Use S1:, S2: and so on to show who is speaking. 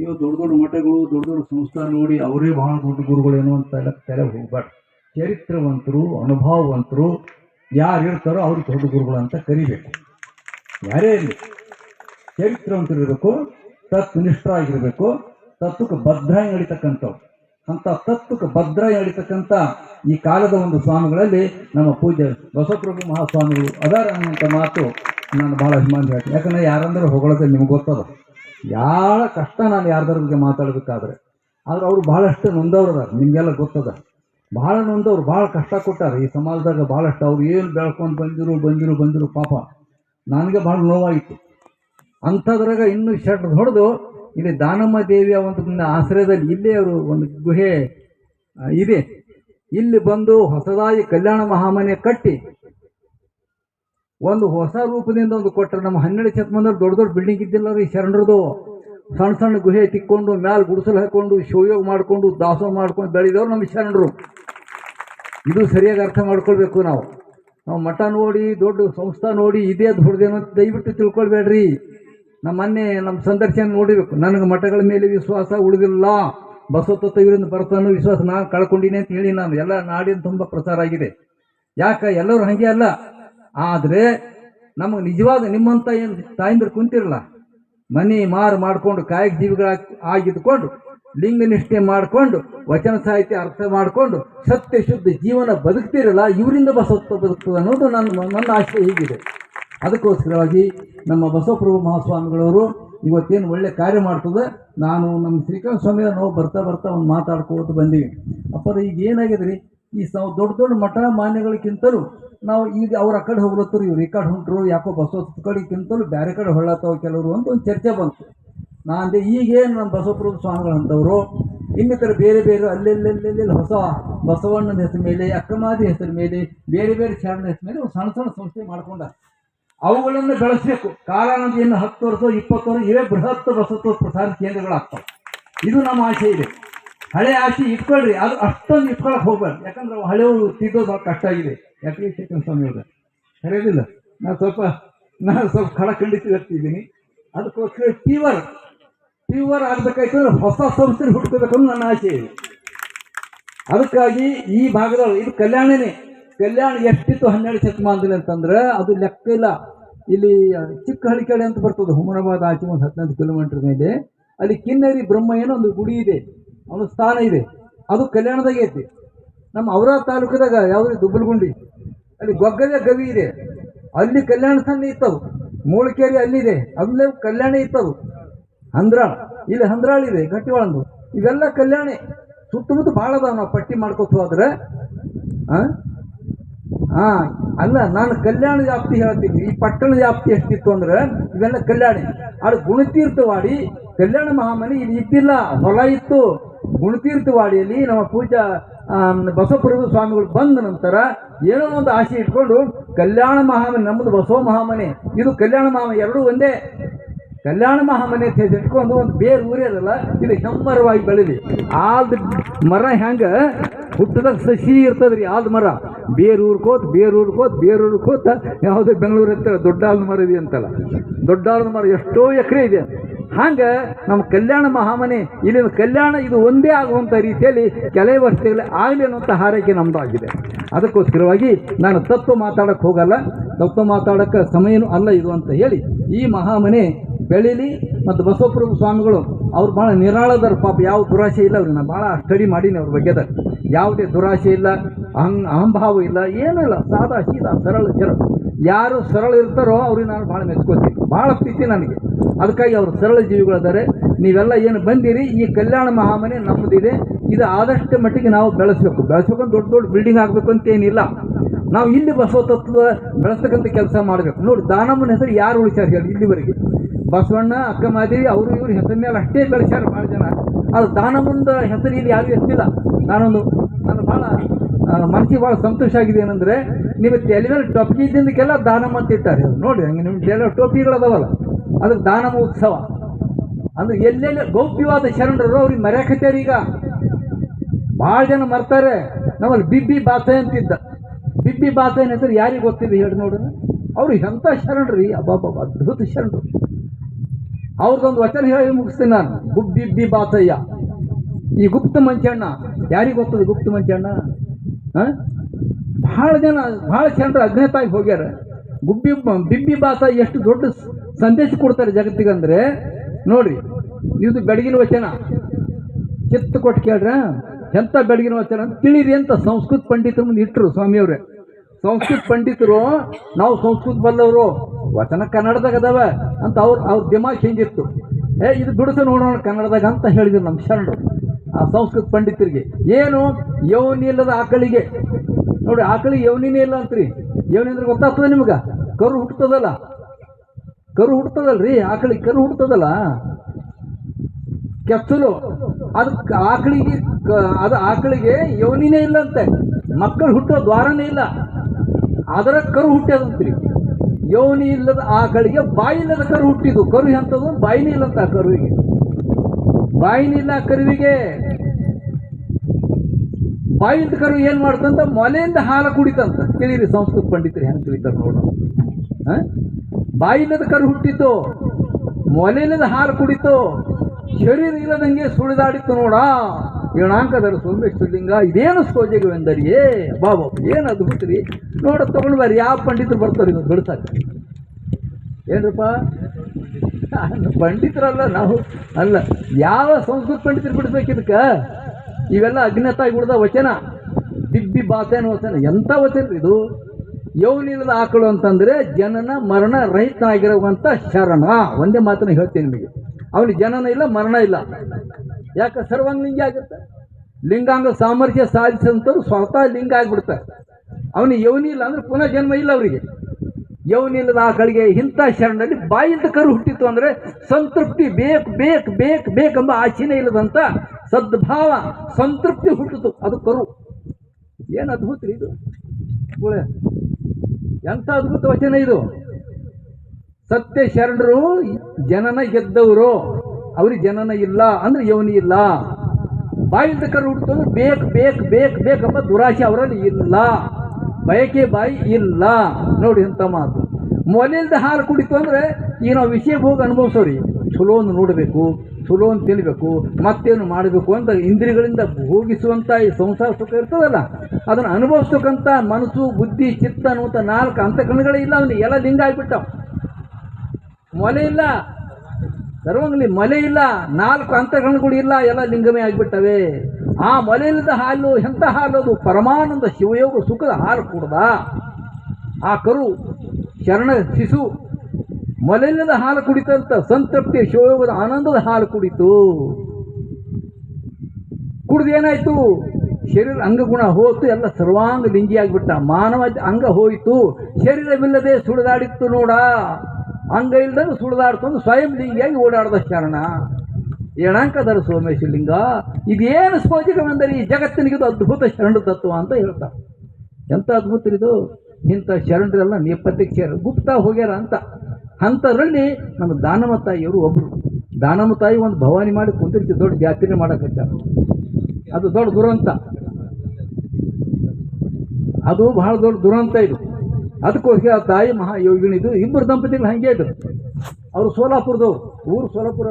S1: ಇವು ದೊಡ್ಡ ದೊಡ್ಡ ಮಠಗಳು, ದೊಡ್ಡ ದೊಡ್ಡ ಸಂಸ್ಥೆ ನೋಡಿ ಅವರೇ ಬಹಳ ದೊಡ್ಡ ಗುರುಗಳೇನೋ ಅಂತ ಎಲ್ಲ ತಲೆ ಹೋಗ್ಬಾರ್ದು. ಚರಿತ್ರವಂತರು, ಅನುಭವವಂತರು ಯಾರು ಇರ್ತಾರೋ ಅವ್ರಿಗೆ ದೊಡ್ಡ ಗುರುಗಳು ಅಂತ ಕರಿಬೇಕು. ಯಾರೇ ಇರಲಿ. ಚರಿತ್ರವಂತರು ಇರಬೇಕು ತತ್ವನಿಷ್ಠರಾಗಿರ್ಬೇಕು ತತ್ವಕ್ಕೆ ಭದ್ರ ನಡೀತಕ್ಕಂಥವ್ರು. ಅಂತ ತತ್ವಕ್ಕೆ ಭದ್ರ ನಡೀತಕ್ಕಂಥ ಈ ಕಾಲದ ಒಂದು ಸ್ವಾಮಿಗಳಲ್ಲಿ ನಮ್ಮ ಪೂಜ್ಯ ಬಸವಪ್ರಭು ಮಹಾಸ್ವಾಮಿಗಳು ಅದಾರ ಅನ್ನುವಂಥ ಮಾತು ನಾನು ಭಾಳ ಅಭಿಮಾನ ಹೇಳ್ತೀನಿ ಯಾಕಂದ್ರೆ ಯಾರಂದ್ರೆ ಹೊಗಳೋದು ನಿಮ್ಗೆ ಗೊತ್ತದ. ಯಾರ ಕಷ್ಟ ನಾನು ಯಾರ್ದಾರ ಬಗ್ಗೆ ಮಾತಾಡಬೇಕಾದ್ರೆ. ಆದ್ರೆ ಅವ್ರು ಭಾಳಷ್ಟು ನೊಂದವ್ರು ಅದಾರ, ನಿಮಗೆಲ್ಲ ಗೊತ್ತದ. ಭಾಳ ನೊಂದವ್ರು ಭಾಳ ಕಷ್ಟ ಕೊಟ್ಟಾರ. ಈ ಸಮಾಜದಾಗ ಭಾಳಷ್ಟು ಅವ್ರು ಏನು ಬೆಳ್ಕೊಂಡು ಬಂದಿರು ಬಂದಿರು ಬಂದಿರು ಪಾಪ. ನನಗೆ ಭಾಳ ನೋವಾಯಿತು. ಅಂಥದ್ರಾಗ ಇನ್ನೂ ಶಟ್ ಹೊಡೆದು ಇಲ್ಲಿ ದಾನಮ್ಮ ದೇವಿಯ ಒಂದು ಆಶ್ರಯದಲ್ಲಿ ಇಲ್ಲೇ ಅವರು ಒಂದು ಗುಹೆ ಇದೆ. ಇಲ್ಲಿ ಬಂದು ಹೊಸದಾಗಿ ಕಲ್ಯಾಣ ಮಹಾಮನೆ ಕಟ್ಟಿ ಒಂದು ಹೊಸ ರೂಪದಿಂದ ಒಂದು ಕೊಟ್ಟರೆ ನಮ್ಮ ಹನ್ನೆರಡು ಶತಮಾನದಲ್ಲಿ ದೊಡ್ಡ ದೊಡ್ಡ ಬಿಲ್ಡಿಂಗ್ ಇದ್ದಿಲ್ಲ ರೀ ಶರಣರದು. ಸಣ್ಣ ಸಣ್ಣ ಗುಹೆ ತಿಕ್ಕೊಂಡು, ಮ್ಯಾಲ ಗುಡಿಸಲು ಹಾಕೊಂಡು ಶಿವಯೋಗ ಮಾಡಿಕೊಂಡು, ದಾಸೋಹ ಮಾಡ್ಕೊಂಡು ಬೆಳೆದವ್ರು ನಮ್ಮ ಶರಣರು. ಇದು ಸರಿಯಾಗಿ ಅರ್ಥ ಮಾಡ್ಕೊಳ್ಬೇಕು ನಾವು. ನಾವು ಮಠ ನೋಡಿ, ದೊಡ್ಡ ಸಂಸ್ಥೆ ನೋಡಿ, ಇದೇ ಅದು ಅಂತ ದಯವಿಟ್ಟು ತಿಳ್ಕೊಳ್ಬೇಡ್ರಿ. ನಮ್ಮ ಮೊನ್ನೆ ನಮ್ಮ ಸಂದರ್ಶನ ನೋಡಿಬೇಕು ನನಗೆ ಮಠಗಳ ಮೇಲೆ ವಿಶ್ವಾಸ ಉಳಿದಿಲ್ಲ. ಬಸವತತ್ವ ಇವರಿಂದ ಬರ್ತಾನೋ ವಿಶ್ವಾಸ ನಾನು ಕಳ್ಕೊಂಡಿನಿ ಅಂತ ಹೇಳಿ ನಾನು ಎಲ್ಲ ನಾಡಿನ ತುಂಬ ಪ್ರಸಾರ ಆಗಿದೆ. ಯಾಕೆ? ಎಲ್ಲರೂ ಹಾಗೆ ಅಲ್ಲ. ಆದರೆ ನಮಗೆ ನಿಜವಾದ ನಿಮ್ಮಂತ ಏನು ತಾಯಂದ್ರ ಕುಂತಿರಲ್ಲ, ಮನಿ ಮಾರು ಮಾಡಿಕೊಂಡು ಕಾಯಕ ಜೀವಿಗಳ ಆಗಿದ್ದುಕೊಂಡು ಲಿಂಗ ನಿಷ್ಠೆ ಮಾಡಿಕೊಂಡು, ವಚನ ಸಾಹಿತ್ಯ ಅರ್ಥ ಮಾಡಿಕೊಂಡು, ಸತ್ಯ ಶುದ್ಧ ಜೀವನ ಬದುಕ್ತಿರಲ್ಲ, ಇವರಿಂದ ಬಸವತ್ವ ಬದುಕ್ತದೆ ಅನ್ನೋದು ನನ್ನ ನನ್ನ ಆಶೆ ಹೀಗಿದೆ. ಅದಕ್ಕೋಸ್ಕರವಾಗಿ ನಮ್ಮ ಬಸವಪ್ರಭು ಮಹಾಸ್ವಾಮಿಗಳವರು ಇವತ್ತೇನು ಒಳ್ಳೆ ಕಾರ್ಯ ಮಾಡ್ತದೆ, ನಾನು ನಮ್ಮ ಶ್ರೀಕಾಂತ ಸ್ವಾಮಿ ನಾವು ಬರ್ತಾ ಬರ್ತಾ ಒಂದು ಮಾತಾಡ್ಕೋತ ಬಂದೀವಿ ಅಪ್ಪರ ಈಗ ಏನಾಗಿದೆ ರೀ? ಈ ಸ ದೊಡ್ಡ ದೊಡ್ಡ ಮಠ ಮಾನ್ಯಗಳಿಗಿಂತಲೂ ನಾವು ಈಗ ಅವ್ರ ಆ ಕಡೆ ಹೋಗ್ಲತ್ತರು ಇವ್ರು ಈ ಕಡೆ ಹೊಂಟ್ರು, ಯಾಕೋ ಬಸವತ್ ಕಡೆಗಿಂತಲೂ ಬೇರೆ ಕಡೆ ಹೊಳ್ಳತ್ತಾವ ಕೆಲವರು ಅಂತ ಒಂದು ಚರ್ಚೆ ಬಂತು. ನಾನು ಅಂದೆ, ಈಗೇನು ನಮ್ಮ ಬಸವಪ್ರಭು ಸ್ವಾಮಿಗಳಂತವರು ಇನ್ನಿತರ ಬೇರೆ ಬೇರೆ ಅಲ್ಲೆಲ್ಲೆಲ್ಲೆಲ್ಲಿ ಹೊಸ ಬಸವಣ್ಣನ ಹೆಸರು ಮೇಲೆ, ಅಕ್ಕಮಾದಿ ಹೆಸರು ಮೇಲೆ, ಬೇರೆ ಬೇರೆ ಶರಣ ಹೆಸರು ಮೇಲೆ ಸಣ್ಣ ಸಣ್ಣ ಸಂಸ್ಥೆ ಮಾಡ್ಕೊಂಡ. ಅವುಗಳನ್ನು ಬೆಳೆಸಬೇಕು. ಕಾಲಾನಂದ ಇನ್ನು ಹತ್ತು ವರ್ಷ, ಇಪ್ಪತ್ತು ವರ್ಷ ಇವೇ ಬೃಹತ್ ಬಸವತ್ವ ಪ್ರಸಾರ ಕೇಂದ್ರಗಳಾಗ್ತವೆ. ಇದು ನಮ್ಮ ಆಸೆ ಇದೆ. ಹಳೆ ಆಸೆ ಇಟ್ಕೊಳ್ರಿ. ಅದು ಅಷ್ಟೊಂದು ಇಟ್ಕೊಳಕ್ ಹೋಗ್ಬಾರ್ದು. ಯಾಕಂದ್ರೆ ಹಳೆ ತಿದ್ದೋದು ಕಷ್ಟ ಆಗಿದೆ. ಯಾಕೆ ಚೇತನ್ ಸ್ವಾಮಿ ಅವ್ರೆ? ನಾನು ಸ್ವಲ್ಪ ನಾನು ಸ್ವಲ್ಪ ಖಡ ಖಂಡಿತ ಅದಕ್ಕೋಸ್ಕರ ಪ್ಯೂವರ್ ಪ್ಯೂವರ್ ಆಗ್ಬೇಕಾಯ್ತು ಅಂದ್ರೆ ಹೊಸ ಸಂಸ್ಥೆ ಹುಡ್ಕೋಬೇಕನ್ನೋ ನನ್ನ ಆಸೆ ಇದೆ. ಅದಕ್ಕಾಗಿ ಈ ಭಾಗದೊಳಗೆ ಇದು ಕಲ್ಯಾಣನೇ. ಕಲ್ಯಾಣ ಎಷ್ಟಿತ್ತು ಹನ್ನೆರಡು ಶತಮಾನದಲ್ಲಿ ಅಂತಂದ್ರೆ ಅದು ಲೆಕ್ಕ ಇಲ್ಲ. ಇಲ್ಲಿ ಚಿಕ್ಕ ಹಳಿಕಡೆ ಅಂತ ಬರ್ತದೆ. ಹುಮನಾಬಾದ್ ಆಚೆ ಒಂದು ಹದಿನೈದು ಕಿಲೋಮೀಟರ್ ಮೇಲೆ. ಅಲ್ಲಿ ಕಿನ್ನರಿ ಬ್ರಹ್ಮ ಏನೋ ಒಂದು ಗುಡಿ ಇದೆ. ಅವನ ಸ್ಥಾನ ಇದೆ. ಅದು ಕಲ್ಯಾಣದಾಗ ಐತಿ. ನಮ್ಮ ಅವರ ತಾಲೂಕದಾಗ ಯಾವ್ದು ದುಬ್ಬಲಗುಂಡಿ? ಅಲ್ಲಿ ಗೊಗ್ಗದ ಗವಿ ಇದೆ. ಅಲ್ಲಿ ಕಲ್ಯಾಣ ಸ್ಥಾನ ಇತ್ತವು. ಮೂಳಕೇರಿ ಅಲ್ಲಿದೆ. ಅಲ್ಲೇ ಕಲ್ಯಾಣ ಇತ್ತವು. ಹಂದ್ರಾಳ್. ಇಲ್ಲಿ ಹಂದ್ರಾಳ್ ಇದೆ, ಗಟ್ಟಿವಾಳಂದು. ಇವೆಲ್ಲ ಕಲ್ಯಾಣಿ. ಸುತ್ತಮುತ್ತ ಭಾಳ ಅದಾವ ನಾವು ಪಟ್ಟಿ ಮಾಡ್ಕೊತ ಹೋದ್ರೆ. ಆ? ಹಾ ಅಲ್ಲ, ನಾನು ಕಲ್ಯಾಣ ವ್ಯಾಪ್ತಿ ಹೇಳ್ತೀನಿ. ಈ ಪಟ್ಟಣ ವ್ಯಾಪ್ತಿ ಎಷ್ಟಿತ್ತು ಅಂದ್ರೆ ಇವೆಲ್ಲ ಕಲ್ಯಾಣಿ. ಅದು ಗುಣತೀರ್ಥವಾಡಿ ಕಲ್ಯಾಣ ಮಹಾಮನಿ ಇಲ್ಲಿ ಇದ್ದಿಲ್ಲ ಹೊಲ ಇತ್ತು. ಗುಣತೀರ್ಥವಾಡಿಯಲ್ಲಿ ನಮ್ಮ ಪೂಜಾ ಬಸವಪ್ರಭು ಸ್ವಾಮಿಗಳು ಬಂದ ನಂತರ ಏನೋ ಒಂದು ಆಸೆ ಇಟ್ಕೊಂಡು ಕಲ್ಯಾಣ ಮಹಾಮನೆ, ನಮ್ಮದು ಬಸವ ಮಹಾಮನೆ, ಇದು ಕಲ್ಯಾಣ ಮಹಾಮನೆ ಎರಡೂ ಒಂದೇ. ಕಲ್ಯಾಣ ಮಹಾಮನೆ ಅಂತ ಇಟ್ಕೊಂಡು ಒಂದು ಬೇರೆ ಊರೇದಲ್ಲ ಇದು ಹೆಮ್ಮರವಾಗಿ ಬೆಳೆದಿ ಆಲ್ದು ಮರ ಹೆಂಗ? ಹುಟ್ಟದಾಗ ಸಸಿ ಇರ್ತದ್ರಿ ಆದ ಮರ. ಬೇರೆ ಊರು ಕೋತ್ ಬೇರೆ ಊರು ಕೋತ್ ಬೇರೆ ಊರು ಊರ್ಕೋತ ಯಾವುದೇ ಬೆಂಗಳೂರು ಅಂತ ದೊಡ್ಡ ಆಲ್ದ ಮರ ಇದೆ ಅಂತಲ್ಲ ದೊಡ್ಡ ಆಲ್ದ ಮರ ಎಷ್ಟೋ ಎಕರೆ ಇದೆ. ಹಂಗ ನಮ್ಮ ಕಲ್ಯಾಣ ಮಹಾಮನೆ ಇಲ್ಲಿನ ಕಲ್ಯಾಣ ಇದು ಒಂದೇ ಆಗುವಂಥ ರೀತಿಯಲ್ಲಿ ಕೆಲವೇ ವರ್ಷಗಳಲ್ಲಿ ಆಗಲಿ ಅನ್ನುವಂಥ ಹಾರೈಕೆ ನಮ್ಮದು ಆಗಿದೆ ಅದಕ್ಕೋಸ್ಕರವಾಗಿ ನಾನು ತತ್ವ ಮಾತಾಡೋಕ್ಕೆ ಹೋಗಲ್ಲ. ತತ್ವ ಮಾತಾಡೋಕ್ಕೆ ಸಮಯನೂ ಅಲ್ಲ ಇದು ಅಂತ ಹೇಳಿ ಈ ಮಹಾಮನೆ ಬೆಳೀಲಿ ಮತ್ತು ಬಸವಪ್ರಭು ಸ್ವಾಮಿಗಳು ಅವ್ರು ಭಾಳ ನಿರಾಳದಾರ ಪಾಪ, ಯಾವ ದುರಾಸೆ ಇಲ್ಲ ಅವ್ರನ್ನ ನಾನು ಭಾಳ ಸ್ಟಡಿ ಮಾಡೀನಿ ಅವ್ರ ಬಗ್ಗೆದ. ಯಾವುದೇ ದುರಾಸೆ ಇಲ್ಲ, ಅಹಂ, ಅಹಂಭಾವ ಇಲ್ಲ, ಏನೂ ಇಲ್ಲ. ಸಾದಾ ಸೀದಾ ಸರಳ ಸರಳ ಯಾರು ಸರಳ ಇರ್ತಾರೋ ಅವ್ರಿಗೆ ನಾನು ಭಾಳ ಮೆಚ್ಕೋತೀನಿ. ಭಾಳ ಪ್ರೀತಿ ನನಗೆ. ಅದಕ್ಕಾಗಿ ಅವರು ಸರಳ ಜೀವಿಗಳಿದ್ದಾರೆ ನೀವೆಲ್ಲ ಏನು ಬಂದಿರಿ, ಈ ಕಲ್ಯಾಣ ಮಹಾಮನೆ ನಮ್ಮದಿದೆ. ಇದು ಆದಷ್ಟು ಮಟ್ಟಿಗೆ ನಾವು ಬೆಳೆಸಬೇಕು. ಬೆಳೆಸ್ಬೇಕು ದೊಡ್ಡ ದೊಡ್ಡ ಬಿಲ್ಡಿಂಗ್ ಆಗಬೇಕು ಅಂತ ಏನಿಲ್ಲ. ನಾವು ಇಲ್ಲಿ ಬಸವ ತತ್ವ ಬೆಳೆಸ್ತಕ್ಕಂಥ ಕೆಲಸ ಮಾಡಬೇಕು. ನೋಡಿ, ದಾನಮ್ಮನ ಹೆಸರು ಯಾರು ಉಳಿಸ್ಯಾರ ಹೇಳಿ ಇಲ್ಲಿವರೆಗೆ. ಬಸವಣ್ಣ, ಅಕ್ಕ ಮಾದೇವಿ ಅವರು ಇವ್ರ ಹೆಸರ ಮೇಲೆ ಅಷ್ಟೇ ಬೆಳೆಸ್ಯಾರ ಭಾಳ ಜನ. ಅದು ದಾನಮ್ಮನ ಹೆಸರು ಇಲ್ಲಿ ಯಾರು ಎತ್ತಿಲ್ಲ. ನಾನೊಂದು, ನಾನು ಭಾಳ ಮನಸ್ಸಿಗೆ ಭಾಳ ಸಂತೋಷ ಆಗಿದೆ ಏನಂದರೆ ನಿಮ್ಮ ತಲೆ ಮೇಲೆ ಟೊಪ್ಪಿಗೆ ಇದ್ದಿಂದಕ್ಕೆಲ್ಲ ದಾನಮ್ಮ ಅಂತ ಇಟ್ಟಾರೆ. ನೋಡಿ ಹಂಗೆ ನಿಮ್ಮ ತಲೆ ಟೋಪಿಗಳು ಅದಾವಲ್ಲ. ಅದಕ್ಕೆ ದಾನಮ ಉತ್ಸವ ಅಂದ್ರೆ ಎಲ್ಲೆಲ್ಲಿ ಗೌಪ್ಯವಾದ ಶರಣರು ಅವ್ರಿಗೆ ಮರ್ಯಾಕತ್ಯಾರ ಈಗ? ಭಾಳ ಜನ ಮರ್ತಾರೆ. ನಮ್ಮಲ್ಲಿ ಬಿಬ್ಬಿ ಬಾಸೆ ಅಂತಿದ್ದ. ಬಿಬ್ಬಿ ಬಾಸೆ ಹೆಸರು ಯಾರಿಗೆ ಗೊತ್ತಿದೆ ಹೇಳಿ ನೋಡೋಣ ಅವ್ರು ಎಂಥ ಶರಣರು ರೀ? ಅಬ್ಬಾಬ ಅದ್ಭುತ ಶರಣರು. ಅವ್ರದ್ದೊಂದು ವಚನ ಹೇಳಿ ಮುಗಿಸ್ತೀನಿ ನಾನು. ಗುಬ್ಬಿಬ್ಬಿ ಬಾತಯ್ಯ ಈ ಗುಪ್ತ ಮಂಚಣ್ಣ, ಯಾರಿಗೆ ಗೊತ್ತದ ಗುಪ್ತ ಮಂಚಣ್ಣ? ಹಾಂ? ಬಹಳ ಜನ ಬಹಳ ಶರಣರು ಅಜ್ಞಾತಾಗಿ ಹೋಗ್ಯಾರ. ಗುಬ್ಬಿ, ಬಿಬ್ಬಿ ಬಾಸ ಎಷ್ಟು ದೊಡ್ಡ ಸಂದೇಶ ಕೊಡ್ತಾರೆ ಜಗತ್ತಿಗೆ ಅಂದ್ರೆ ನೋಡ್ರಿ, ಇದು ಬೆಳಗಿನ ವಚನ. ಕಿತ್ತು ಕೊಟ್ಟು ಕೇಳ್ರ ಎಂಥ ಬೆಳಗಿನ ವಚನ ಅಂತ ತಿಳಿರಿ ಅಂತ ಸಂಸ್ಕೃತ ಪಂಡಿತರ ಮುಂದೆ ಇಟ್ಟರು ಸ್ವಾಮಿಯವ್ರೆ. ಸಂಸ್ಕೃತ ಪಂಡಿತರು, ನಾವು ಸಂಸ್ಕೃತ ಬಲ್ಲವರು, ವಚನ ಕನ್ನಡದಾಗ ಅದಾವ ಅಂತ ಅವ್ರ ಅವ್ರ ದಿಮಾಗ್ ಹೆಂಗಿತ್ತು ಏ, ಇದು ಬಿಡಿಸ ನೋಡೋಣ ಕನ್ನಡದಾಗ ಅಂತ ಹೇಳಿದ್ರು ನಮ್ಮ ಶರಣರು, ಆ ಸಂಸ್ಕೃತ ಪಂಡಿತರಿಗೆ. ಏನು? ಯೌನಿ ಇಲ್ಲದ ಆಕಳಿಗೆ. ನೋಡಿ ಆಕಳಿಗೆ ಯೌನಿನೇ ಇಲ್ಲ ಅಂತ್ರಿ. ಯೌನಿ ಅಂದ್ರೆ ಗೊತ್ತಾಗ್ತದೆ ನಿಮ್ಗೆ? ಕರು ಹುಟ್ಟುತ್ತದಲ್ಲ ಕರು ಹುಡ್ತದಲ್ರಿ ಆಕಳಿಗೆ ಕರು ಹುಡ್ತದಲ್ಲ? ಕೆಚ್ಚಲು ಅದು ಆಕಳಿಗೆ ಅದು ಆಕಳಿಗೆ ಯೋನಿನೇ ಇಲ್ಲ ಅಂತೆ ಮಕ್ಕಳು ಹುಟ್ಟೋ ದ್ವಾರನೇ ಇಲ್ಲ. ಅದರ ಕರು ಹುಟ್ಟ್ಯದಂತ್ರಿ ಯೋನಿ ಇಲ್ಲದ ಆಕಳಿಗೆ ಬಾಯಿ ಇಲ್ಲದ ಕರು ಹುಟ್ಟಿದ್ದು. ಕರು ಎಂಥದ್ದು ಬಾಯಿನೇ ಇಲ್ಲ ಅಂತ ಆ ಕರುವಿಗೆ. ಬಾಯಿನಿಲ್ಲ ಕರುವಿಗೆ. ಬಾಯಿಂದ ಕರು ಏನ್ ಮಾಡ್ತಂತ? ಮೊಲೆಯಿಂದ ಹಾಲು ಕುಡಿತಂತ. ಕೇಳಿರಿ ಸಂಸ್ಕೃತ ಪಂಡಿತರು ಹೆಂಗೆ ತಿಳಿತಾರೆ ನೋಡೋಣ? ಬಾಯಿಲ್ಲದ ಕರು ಹುಟ್ಟಿತು ಮೊಲೆಯಿಲ್ಲದ ಹಾಲು ಕುಡಿತು, ಶರೀರ ಇಲ್ಲದಂಗೆ ಸುಳಿದಾಡಿತ್ತು ನೋಡ. ಏಣಾಂಕದರ ಸೋಮೇಶ್ವರಲಿಂಗ ಇದೇನು ಸೋಜಗವೆಂದರಿಯೇ ಬಾಬಾ ಏನು ಅದು ರೀ ನೋಡ ತಗೊಂಡು ಬರ್ರಿ ಯಾವ ಪಂಡಿತರು ಬರ್ತಾರೆ ಇವತ್ತು ಬಿಡ್ಸಕ್ಕೆ ಏನ್ರಪ್ಪ? ಪಂಡಿತರಲ್ಲ ನಾವು, ಅಲ್ಲ, ಯಾವ ಸಂಸ್ಕೃತ ಪಂಡಿತರು ಬಿಡ್ಬೇಕು ಇದಕ್ಕೆ? ಇವೆಲ್ಲ ಅಜ್ಞಾತಾಗಿ ಬಿಡ್ದ ವಚನ. ದಿಬ್ಬಿ ಬಾತೇನು ವಚನ. ಎಂಥ ವಚನ ಇದು? ಯೌನಿಲ್ಲದ ಆಕಳು ಅಂತಂದ್ರೆ ಜನನ ಮರಣ ರಹಿತ ಆಗಿರುವಂಥ ಶರಣ. ಒಂದೇ ಮಾತನ್ನು ಹೇಳ್ತೀನಿ ನಿಮಗೆ. ಅವನಿಗೆ ಜನನ ಇಲ್ಲ, ಮರಣ ಇಲ್ಲ. ಯಾಕೆ? ಸರ್ವಾಂಗ ಲಿಂಗ ಆಗುತ್ತೆ ಲಿಂಗಾಂಗ ಸಾಮರ್ಥ್ಯ ಸಾಧಿಸಿದಂಥವ್ರು ಸ್ವತಃ ಲಿಂಗ ಆಗಿಬಿಡ್ತಾರೆ ಅವನಿಗೆ ಯೌನಿ ಇಲ್ಲ ಅಂದ್ರೆ ಪುನಃ ಜನ್ಮ ಇಲ್ಲ ಅವರಿಗೆ. ಯೌನಿಲ್ಲದ ಆಕಳಿಗೆ ಇಂಥ ಶರಣದಲ್ಲಿ ಬಾಯಿಂದ ಕರು ಹುಟ್ಟಿತ್ತು ಅಂದರೆ ಸಂತೃಪ್ತಿ, ಬೇಕು ಬೇಕು ಬೇಕು ಬೇಕೆಂಬ ಆಶೆನೇ ಇಲ್ಲದಂಥ ಸದ್ಭಾವ, ಸಂತೃಪ್ತಿ ಹುಟ್ಟಿತು ಅದು ಕರು. ಏನು ಅದ್ಭುತ ರೀ ಇದು. ಎಂಥ ಅದ್ಭುತ ವಚನ ಇದು? ಸತ್ಯ ಶರಣರು ಜನನ ಗೆದ್ದವರು. ಅವ್ರಿಗೆ ಜನನ ಇಲ್ಲ ಅಂದ್ರೆ ಯೋನಿ ಇಲ್ಲ. ಬಾಯಿಂದ ಕರು ಹುಡ್ಕೊಂಡು ಬೇಕು ಬೇಕು ಬೇಕು ಅಂತ ದುರಾಶೆ ಅವರಲ್ಲಿ ಇಲ್ಲ. ಬಯಕೆ ಬಾಯಿ ಇಲ್ಲ. ನೋಡಿ ಇಂಥ ಮಾತು. ಮೊಲೆಲ್ದ ಹಾಲು ಕುಡಿತು ಅಂದ್ರೆ ಈಗ ನಾವು ವಿಷಯ ಹೋಗಿ ಅನುಭವಿಸೋರಿ. ಚಲೋ ನೋಡಬೇಕು ಚಲೋ ತಿಳಿಬೇಕು ಮತ್ತೇನು ಮಾಡಬೇಕು ಅಂತ ಇಂದ್ರಿಯಗಳಿಂದ ಭೋಗಿಸುವಂಥ ಈ ಸಂಸಾರ ಸುಖ ಇರ್ತದಲ್ಲ? ಅದನ್ನು ಅನುಭವಿಸ್ತಕ್ಕಂಥ ಮನಸ್ಸು, ಬುದ್ಧಿ, ಚಿತ್ತ ಅನ್ನುವಂಥ ನಾಲ್ಕು ಅಂತಕರಣಗಳೇ ಇಲ್ಲ ಅವನಿಗೆ. ಎಲ್ಲ ಲಿಂಗ ಆಗಿಬಿಟ್ಟವು. ಮೊಲೆ ಇಲ್ಲ. ಸರ್ವಂಗಲಿ ಮಲೆ ಇಲ್ಲ. ನಾಲ್ಕು ಅಂತಕರಣಗಳು ಇಲ್ಲ. ಎಲ್ಲ ಲಿಂಗಮೇ ಆಗಿಬಿಟ್ಟವೆ. ಆ ಮೊಲೆ ಇಲ್ಲದ ಹಾಲು, ಎಂಥ ಹಾಲು ಅದು? ಪರಮಾನಂದ ಶಿವಯೋಗ ಸುಖದ ಹಾಲು ಕುಡ್ದ? ಆ ಕರು, ಶರಣ, ಶಿಶು ಮೊಲೆಲ್ಲದ ಹಾಲು ಕುಡಿತಂತ ಸಂತೃಪ್ತಿಯ ಶೋಭದ ಆನಂದದ ಹಾಲು ಕುಡಿತು. ಕುಡಿದು ಏನಾಯ್ತು? ಶರೀರ ಅಂಗಗುಣ ಹೋತು, ಎಲ್ಲ ಸರ್ವಾಂಗ ಲಿಂಗಿಯಾಗಿಬಿಟ್ಟ ಮಾನವ ಅಂಗ ಹೋಯಿತು. ಶರೀರವಿಲ್ಲದೆ ಸುಳಿದಾಡಿತ್ತು ನೋಡ. ಅಂಗ ಇಲ್ದಂಗೆ ಸುಳಿದಾಡ್ಕೊಂಡು ಸ್ವಯಂ ಲಿಂಗಿಯಾಗಿ ಓಡಾಡ್ದ ಶರಣ. ಏಣಾಂಕದರ ಸೋಮೇಶ ಲಿಂಗ ಇದೇನು ಸ್ಫೋಜಕವೆಂದರೆ ಈ ಜಗತ್ತಿನಿಗಿದು ಅದ್ಭುತ ಶರಣ ತತ್ವ ಅಂತ ಹೇಳ್ತಾರೆ. ಎಂಥ ಅದ್ಭುತ ಇದು? ಇಂಥ ಶರಣರೆಲ್ಲ ನೇಪಥ್ಯಕ್ಕೆ ಸೇರ ಗುಪ್ತ ಹೋಗ್ಯಾರ ಅಂತ. ಅಂಥದ್ರಲ್ಲಿ ನಮ್ಮ ದಾನವ ತಾಯಿಯವರು ಒಬ್ಬರು ದಾನವ ತಾಯಿ ಒಂದು ಭವಾನಿ ಮಾಡಿ ಕುಂದಿರ್ತಿ ದೊಡ್ಡ ಜಾತ್ರೆ ಮಾಡಕತ್ತಾರ. ಅದು ದೊಡ್ಡ ದುರಂತ. ಅದು ಬಹಳ ದೊಡ್ಡ ದುರಂತ ಇದು. ಅದಕ್ಕೋಸ್ಕರ ಆ ತಾಯಿ ಮಹಾಯೋಗಿನಿದು ಇಬ್ಬರು ದಂಪತಿಗಳು ಹಂಗೆ ಇದ್ರು. ಅವರು ಸೋಲಾಪುರದವ್ರು, ಊರು ಸೋಲಾಪುರ